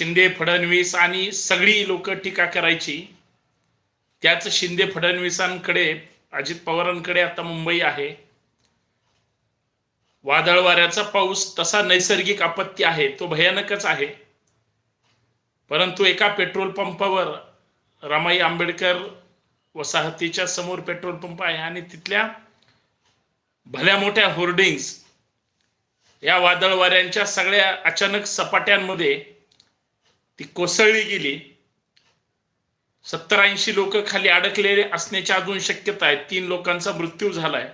शिंदे फडणवीस आणि सगळी लोक टीका करायची. त्याच शिंदे फडणवीसांकडे अजित पवारांकडे आता मुंबई आहे. वादळ वाऱ्याचा पाऊस तसा नैसर्गिक आपत्ती आहे तो भयानकच आहे. परंतु एका पेट्रोल पंपावर रमाई आंबेडकर वसाहतीच्या समोर पेट्रोल पंप आहे आणि तिथल्या भल्या मोठ्या होर्डिंग्स या वादळ वाऱ्यांच्या सगळ्या अचानक सपाट्यांमध्ये ती कोसळली गेली. सत्तर ऐंशी लोक खाली अडकलेले असण्याची अजून शक्यता आहे. तीन लोकांचा मृत्यू झालाय.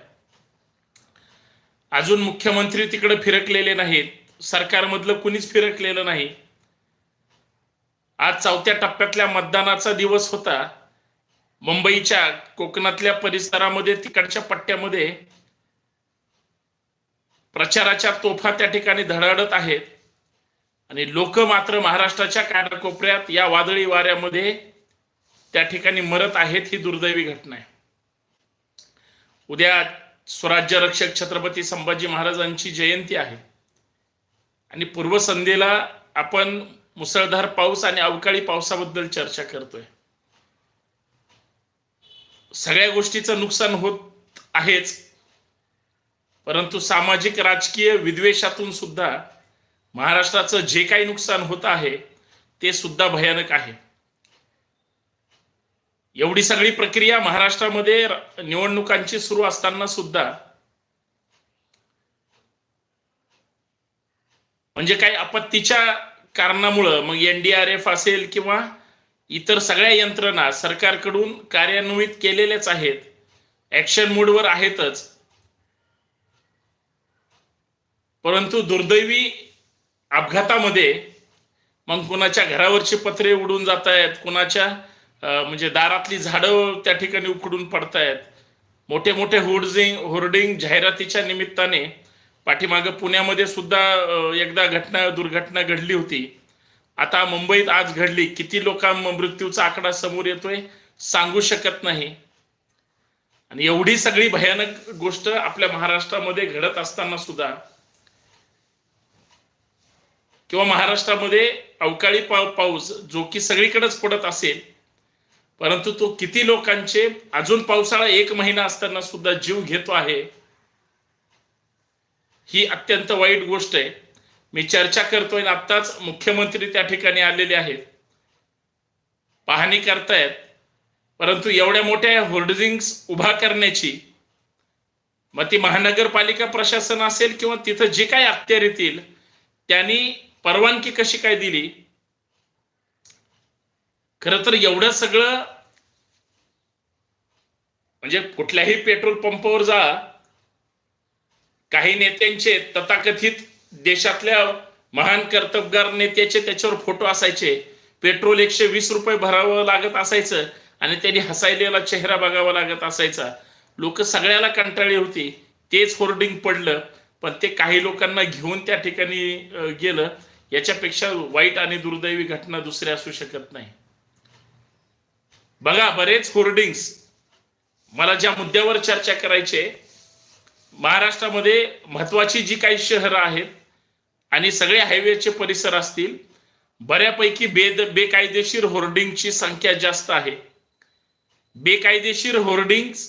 अजून मुख्यमंत्री तिकडे फिरकलेले नाहीत. सरकारमधलं कुणीच फिरकलेलं नाही. आज चौथ्या टप्प्यातल्या मतदानाचा दिवस होता. मुंबईच्या कोकणातल्या परिसरामध्ये तिकडच्या पट्ट्यामध्ये प्रचाराच्या तोफा त्या ठिकाणी धडाडत आहेत. आणि लोक मात्र महाराष्ट्राच्या कानाकोपऱ्यात या वादळी वाऱ्यामध्ये त्या ठिकाणी मरत आहेत ही दुर्दैवी घटना आहे. उद्या स्वराज्य रक्षक छत्रपती संभाजी महाराजांची जयंती आहे. आणि पूर्वसंध्येला आपण मुसळधार पाऊस आणि अवकाळी पावसाबद्दल चर्चा करतोय. सगळ्या गोष्टीचं नुकसान होत आहेच. परंतु सामाजिक राजकीय विद्वेषातून सुद्धा महाराष्ट्राचं जे काही नुकसान होत आहे ते सुद्धा भयानक आहे. एवढी सगळी प्रक्रिया महाराष्ट्रामध्ये निवडणुकांची सुरू असताना सुद्धा म्हणजे काही आपत्तीच्या कारणामुळं मग एनडीआरएफ असेल किंवा इतर सगळ्या यंत्रणा सरकारकडून कार्यान्वित केलेल्याच आहेत ऍक्शन मोडवर आहेतच. परंतु दुर्दैवी अपघातामध्ये मग कुणाच्या घरावरची पत्रे उडून जात आहेत कुणाच्या म्हणजे दारातली झाडं त्या ठिकाणी उकडून पडतायत मोठे मोठे होर्डिंग होर्डिंग जाहिरातीच्या निमित्ताने पाठीमागं पुण्यामध्ये सुद्धा एकदा घटना दुर्घटना घडली होती. आता मुंबईत आज घडली. किती लोकांना मृत्यूचा आकडा समोर येतोय सांगू शकत नाही. आणि एवढी सगळी भयानक गोष्ट आपल्या महाराष्ट्रामध्ये घडत असताना सुद्धा किंवा महाराष्ट्रामध्ये अवकाळी पा पाऊस जो की सगळीकडेच पडत असेल परंतु तो किती लोकांचे अजून पावसाळा एक महिना असताना सुद्धा जीव घेतो आहे ही अत्यंत वाईट गोष्ट आहे. मी चर्चा करतोय आणि आत्ताच मुख्यमंत्री त्या ठिकाणी आलेले आहेत. पाहणी करतायत. परंतु एवढ्या मोठ्या होर्डिंग्स उभा करण्याची मग ती महानगरपालिका प्रशासन असेल किंवा तिथं जे काही अखत्यार येतील त्यांनी परवानगी कशी काय दिली? खर तर एवढं सगळं म्हणजे कुठल्याही पेट्रोल पंपावर जा. काही नेत्यांचे तथाकथित देशातल्या महान कर्तबगार नेत्याचे त्याच्यावर फोटो असायचे. पेट्रोल एकशे वीस रुपये भरावं लागत असायचं आणि त्यांनी हसायलेला चेहरा बघावा लागत असायचा. लोक सगळ्याला कंटाळली होती. तेच होर्डिंग पडलं. पण ते काही लोकांना घेऊन त्या ठिकाणी गेलं. याच्यापेक्षा वाईट आणि दुर्दैवी घटना दुसरी असू शकत नाही. बघा बरेच होर्डिंग्स मला ज्या मुद्द्यावर चर्चा करायचे महाराष्ट्रामध्ये महत्वाची जी काही शहरं आहेत आणि सगळे हायवेचे परिसर असतील बऱ्यापैकी बेद बेकायदेशीर होर्डिंगची संख्या जास्त आहे. बेकायदेशीर होर्डिंग्स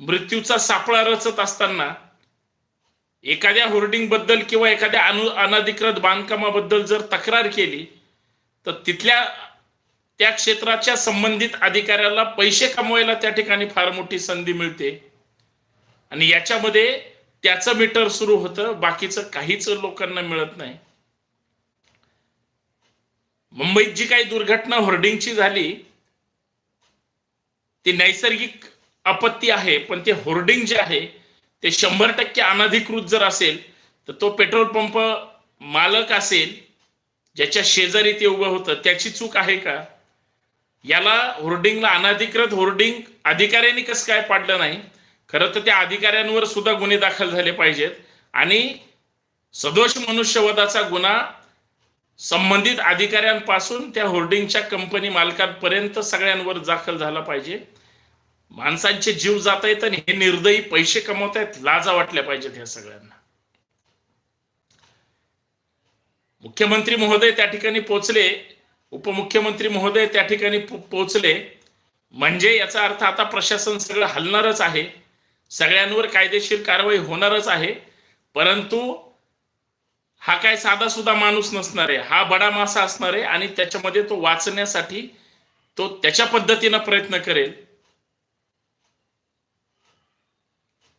मृत्यूचा सापळा रचत असताना एखाद्या होर्डिंगबद्दल किंवा एखाद्या अनु अनधिकृत बांधकामाबद्दल जर तक्रार केली तर तिथल्या त्या क्षेत्राच्या संबंधित अधिकाऱ्याला पैसे कमवायला त्या ठिकाणी फार मोठी संधी मिळते. आणि याच्यामध्ये त्याचं मीटर सुरू होतं बाकीचं काहीच लोकांना मिळत नाही. मुंबईत जी काही दुर्घटना होर्डिंगची झाली ती नैसर्गिक आपत्ती आहे पण ते होर्डिंग जे आहे ते शंभर टक्के अनधिकृत जर असेल तर तो पेट्रोल पंप मालक असेल ज्याच्या शेजारी ते उभं होतं त्याची चूक आहे का? याला होर्डिंगला अनधिकृत होर्डिंग अधिकाऱ्यांनी कसं काय पाडलं नाही? खरं तर त्या अधिकाऱ्यांवर सुद्धा गुन्हे दाखल झाले पाहिजेत. आणि सदोष मनुष्यवधाचा गुन्हा संबंधित अधिकाऱ्यांपासून त्या होर्डिंगच्या कंपनी मालकांपर्यंत सगळ्यांवर दाखल झाला पाहिजे. माणसांचे जीव जात आहेत आणि हे निर्दयी पैसे कमवत आहेत लाजा वाटल्या पाहिजेत ह्या सगळ्यांना. मुख्यमंत्री महोदय त्या ठिकाणी पोहोचले उपमुख्यमंत्री महोदय त्या ठिकाणी पोचले पोहोचले. म्हणजे याचा अर्थ आता प्रशासन सगळं हलणारच आहे. सगळ्यांवर कायदेशीर कारवाई होणारच आहे. परंतु हा काय साधा सुद्धा माणूस नसणार आहे. हा बडा मासा असणार आहे आणि त्याच्यामध्ये तो वाचण्यासाठी तो त्याच्या पद्धतीनं प्रयत्न करेल.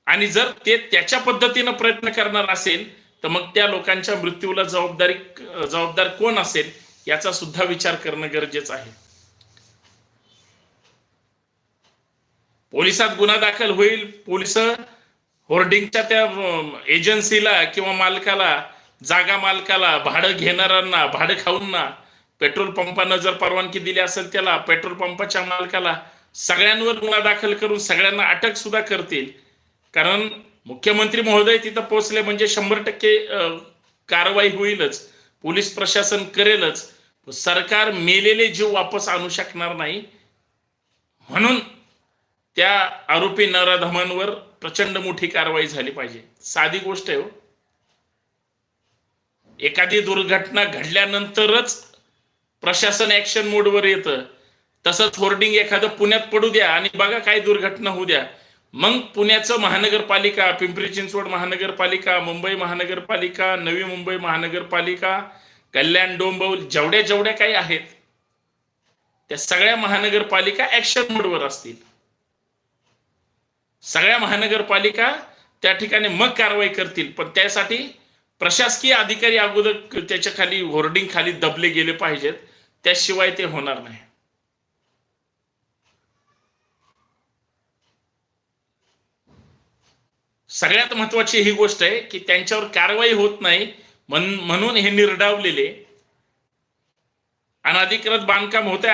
आणि जर ते त्याच्या पद्धतीनं प्रयत्न करणार असेल तर मग त्या लोकांच्या मृत्यूला जबाबदारी जबाबदार कोण असेल याचा सुद्धा विचार करणं गरजेचं आहे. पोलिसात गुन्हा दाखल होईल पोलीस होर्डिंगच्या त्या एजन्सीला किंवा मालकाला जागा मालकाला भाडं घेणाऱ्यांना भाडं खाऊंना पेट्रोल पंपानं जर परवानगी दिली असेल त्याला पेट्रोल पंपाच्या मालकाला सगळ्यांवर गुन्हा दाखल करून सगळ्यांना अटक सुद्धा करतील कारण मुख्यमंत्री महोदय तिथं पोहोचले म्हणजे शंभर टक्के कारवाई होईलच. पोलीस प्रशासन करेलच. सरकार मेलेले जीव वापस आणू शकणार नाही. म्हणून त्या आरोपी नराधमांवर प्रचंड मोठी कारवाई झाली पाहिजे. साधी गोष्ट आहे हो. एखादी दुर्घटना घडल्यानंतरच प्रशासन ऍक्शन मोडवर येतं. तसंच होर्डिंग एखादं पुण्यात पडू द्या आणि बघा काय दुर्घटना होऊ द्या. मग पुण्याचं महानगरपालिका पिंपरी चिंचवड महानगरपालिका मुंबई महानगरपालिका नवी मुंबई महानगरपालिका कल्याण डोंबवल जेवढ्या जेवढ्या काही आहेत त्या सगळ्या महानगरपालिका ऍक्शन मोडवर असतील. सगळ्या महानगरपालिका त्या ठिकाणी मग कारवाई करतील पण त्यासाठी प्रशासकीय अधिकारी अगोदर त्याच्याखाली होर्डिंग खाली दबले गेले पाहिजेत त्याशिवाय ते होणार नाही. सगळ्यात महत्वाची ही गोष्ट आहे की त्यांच्यावर कारवाई होत नाही म्हणून हे निर्डावलेले अनाधिकृत बांधकाम होतय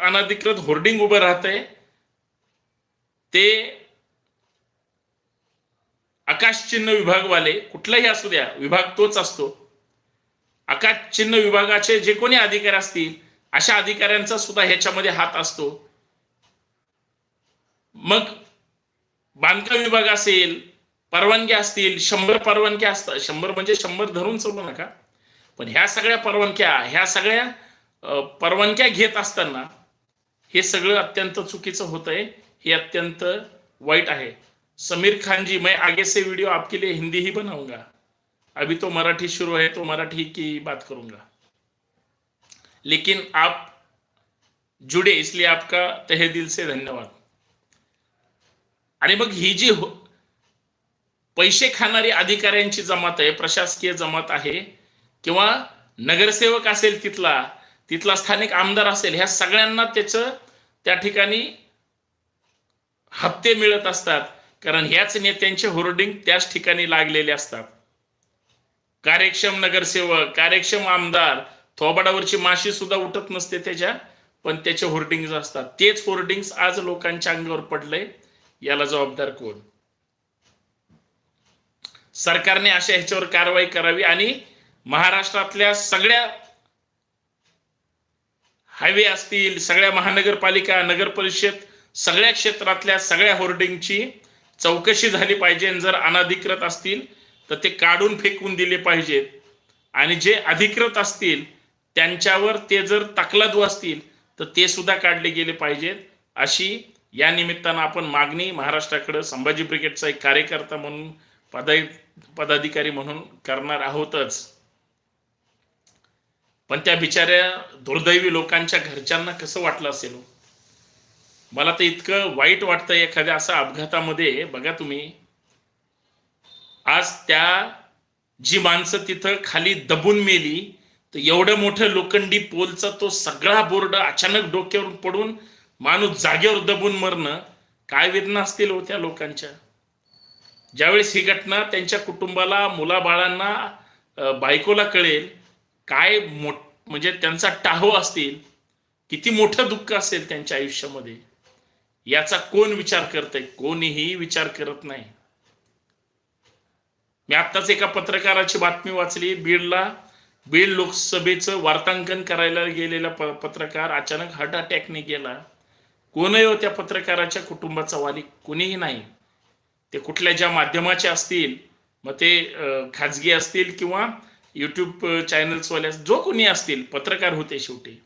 अनाधिकृत होर्डिंग उभं राहतंय ते आकाश चिन्ह विभागवाले कुठलाही असू द्या विभाग तोच असतो. आकाश चिन्ह विभागाचे जे कोणी अधिकारी असतील अशा अधिकाऱ्यांचा सुद्धा ह्याच्यामध्ये हात असतो. मग बांधकाम विभाग असेल परवानग्या असतील शंभर परवानग्या असतात. शंभर म्हणजे शंभर धरून चालू नका. पण ह्या सगळ्या परवानग्या ह्या सगळ्या परवानग्या घेत असताना हे सगळं अत्यंत चुकीचं होत आहे हे अत्यंत वाईट आहे. समीर खान जी मैं आगे से वीडियो आपके लिए हिंदी ही बनाऊंगा अभी तो मराठी शुरू है तो मराठी की बात करूंगा लेकिन आप जुड़े इसलिए आपका तहे दिल से धन्यवाद. आणि मग ही जी हो- पैसे खाणारी अधिकाऱ्यांची जमात आहे प्रशासकीय जमात आहे किंवा नगरसेवक असेल तिथला तिथला स्थानिक आमदार असेल ह्या सगळ्यांना त्याचं त्या ठिकाणी हप्ते मिळत असतात. कारण ह्याच नेत्यांचे होर्डिंग त्याच ठिकाणी लागलेले असतात. कार्यक्षम नगरसेवक कार्यक्षम आमदार थोबाडावरची माशी सुद्धा उठत नसते त्याच्या पण त्याचे होर्डिंग्स असतात. तेच होर्डिंग्स आज लोकांच्या अंगावर पडले याला जबाबदार कोण? सरकारने अशा ह्याच्यावर कारवाई करावी आणि महाराष्ट्रातल्या सगळ्या हायवे असतील सगळ्या महानगरपालिका नगर परिषद सगळ्या क्षेत्रातल्या सगळ्या होर्डिंगची चौकशी झाली पाहिजे जर अनधिकृत असतील तर ते काढून फेकून दिले पाहिजेत. आणि जे अधिकृत असतील त्यांच्यावर ते जर तकलादू असतील तर ते सुद्धा काढले गेले पाहिजेत. अशी या निमित्तानं आपण मागणी महाराष्ट्राकडं संभाजी ब्रिगेडचा एक कार्यकर्ता म्हणून पदा पदाधिकारी म्हणून करणार आहोतच. पण त्या बिचाऱ्या दुर्दैवी लोकांच्या घरच्यांना कसं वाटलं असेल हो? मला तर इतकं वाईट वाटतं एखाद्या असा अपघातामध्ये. बघा तुम्ही. आज त्या जी माणसं तिथं खाली दबून मेली तर एवढं मोठं लोखंडी पोलचा तो सगळा बोर्ड अचानक डोक्यावर पडून माणूस जागेवर दबून मरणं. काय वेदना असतील हो त्या लोकांच्या? ज्यावेळेस ही घटना त्यांच्या कुटुंबाला मुलाबाळांना बायकोला कळेल काय मोठ म्हणजे त्यांचा टाहो असतील किती मोठं दुःख असेल त्यांच्या आयुष्यामध्ये याचा कोण विचार करतंय? कोणीही विचार करत नाही. मी आत्ताच एका पत्रकाराची बातमी वाचली. बीडला बीड लोकसभेचं वार्तांकन करायला गेलेला प- पत्रकार अचानक हार्ट अटॅकने गेला. कोणही हो त्या पत्रकाराच्या कुटुंबाचा वाली कोणीही नाही. ते कुठल्या ज्या माध्यमाचे असतील मग ते खाजगी असतील किंवा युट्यूब चॅनल्सवाल्या जो कोणी असतील पत्रकार होते शेवटी.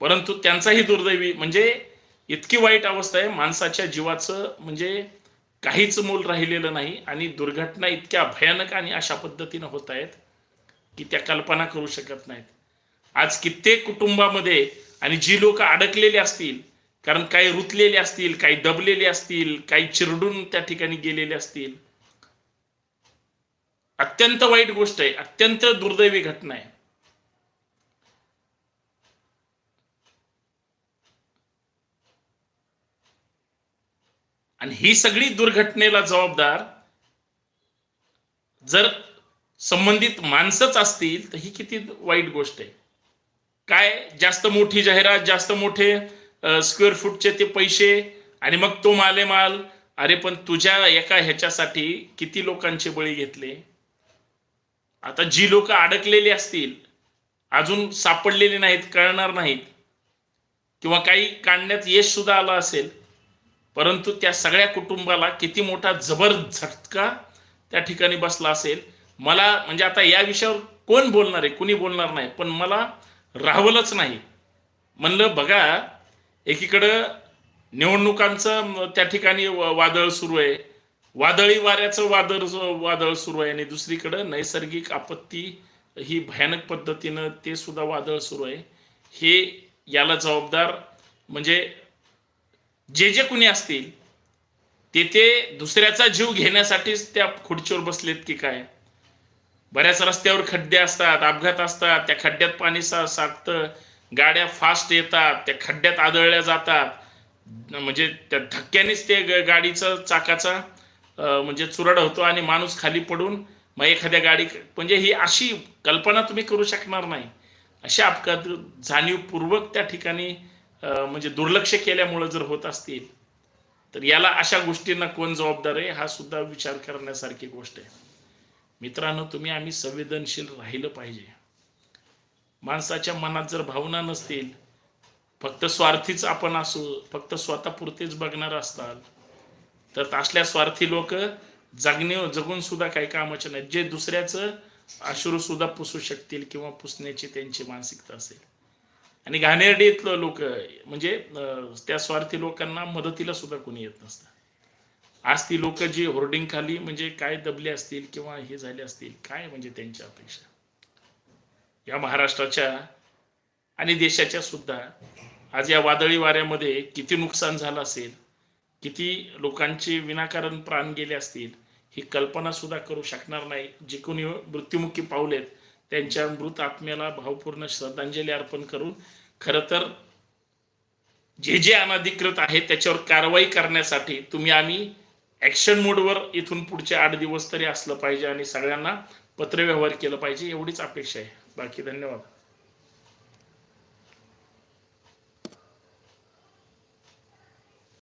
परंतु त्यांचाही दुर्दैवी म्हणजे इतकी वाईट अवस्था आहे माणसाच्या जीवाचं म्हणजे काहीच मोल राहिलेलं नाही आणि दुर्घटना इतक्या भयानक आणि अशा पद्धतीनं होत आहेत की त्या कल्पना करू शकत नाहीत. आज कित्येक कुटुंबामध्ये आणि जी लोक अडकलेली असतील कारण काही रुतलेले असतील काही दबलेले असतील काही चिरडून त्या ठिकाणी गेलेले असतील. अत्यंत वाईट गोष्ट आहे अत्यंत दुर्दैवी घटना आहे. आणि ही सगळी दुर्घटनेला जबाबदार जर संबंधित माणसंच असतील तर ही किती वाईट गोष्ट आहे. काय? जास्त मोठी जाहिरात जास्त मोठे स्क्वेअर फूटचे ते पैसे आणि मग तो मालेमाल अरे पण तुझ्या एका ह्याच्यासाठी किती लोकांचे बळी घेतले? आता जी लोक अडकलेली असतील अजून सापडलेली नाहीत कळणार नाहीत किंवा काही काढण्यात यश सुद्धा आलं असेल परंतु त्या सगळ्या कुटुंबाला किती मोठा जबर झटका त्या ठिकाणी बसला असेल. मला म्हणजे आता या विषयावर कोण बोलणार आहे कुणी बोलणार नाही पण मला राहवलंच नाही. म्हणलं बघा एकीकडं निवडणुकांचं त्या ठिकाणी वादळ सुरू आहे. वादळी वाऱ्याचं वादळ वादळ सुरू आहे आणि दुसरीकडं नैसर्गिक आपत्ती ही भयानक पद्धतीनं ते सुद्धा वादळ सुरू आहे. हे याला जबाबदार म्हणजे जे जे कुणी असतील ते ते दुसऱ्याचा जीव घेण्यासाठीच त्या खुर्चीवर बसलेत की काय? बऱ्याच रस्त्यावर खड्डे असतात अपघात असतात त्या खड्ड्यात पाणी सा साठतं. गाड्या फास्ट येतात त्या खड्ड्यात आदळल्या जातात. म्हणजे त्या धक्क्यानेच ते ग- गाडीचं चाकाचा म्हणजे चुरड होतो आणि माणूस खाली पडून मग एखाद्या गाडी म्हणजे ही अशी कल्पना तुम्ही करू शकणार नाही. अशा अपघात जाणीवपूर्वक त्या ठिकाणी म्हणजे दुर्लक्ष केल्यामुळं जर होत असतील तर याला अशा गोष्टींना कोण जबाबदार आहे हा सुद्धा विचार करण्यासारखी गोष्ट आहे. मित्रांनो तुम्ही आम्ही संवेदनशील राहिलं पाहिजे. माणसाच्या मनात जर भावना नसतील फक्त स्वार्थीच आपण असू फक्त स्वतःपुरतेच बघणार असतात तर असल्या स्वार्थी लोक जगणे जगून सुद्धा काही कामाचे नाहीत. जे दुसऱ्याचं अश्रू सुद्धा पुसू शकतील किंवा पुसण्याची त्यांची मानसिकता असेल. आणि घाणेरडीतलं लोक म्हणजे त्या स्वार्थी लोकांना मदतीला सुद्धा कोणी येत नसतं. आज ती लोक जी होर्डिंग खाली म्हणजे काय दबले असतील किंवा हे झाले असतील काय म्हणजे त्यांच्या अपेक्षा? या महाराष्ट्राच्या आणि देशाच्या सुद्धा. आज या वादळी वाऱ्यामध्ये किती नुकसान झालं असेल किती लोकांचे विनाकारण प्राण गेले असतील ही कल्पना सुद्धा करू शकणार नाही. जे कोणी मृत्युमुखी पावलेत त्यांच्या मृत आत्म्याला भावपूर्ण श्रद्धांजली अर्पण करून खरं तर जे जे अनधिकृत आहे त्याच्यावर कारवाई करण्यासाठी तुम्ही आम्ही ॲक्शन मोडवर इथून पुढचे आठ दिवस तरी असलं पाहिजे आणि सगळ्यांना पत्रव्यवहार केलं पाहिजे एवढीच अपेक्षा आहे. बाकी धन्यवाद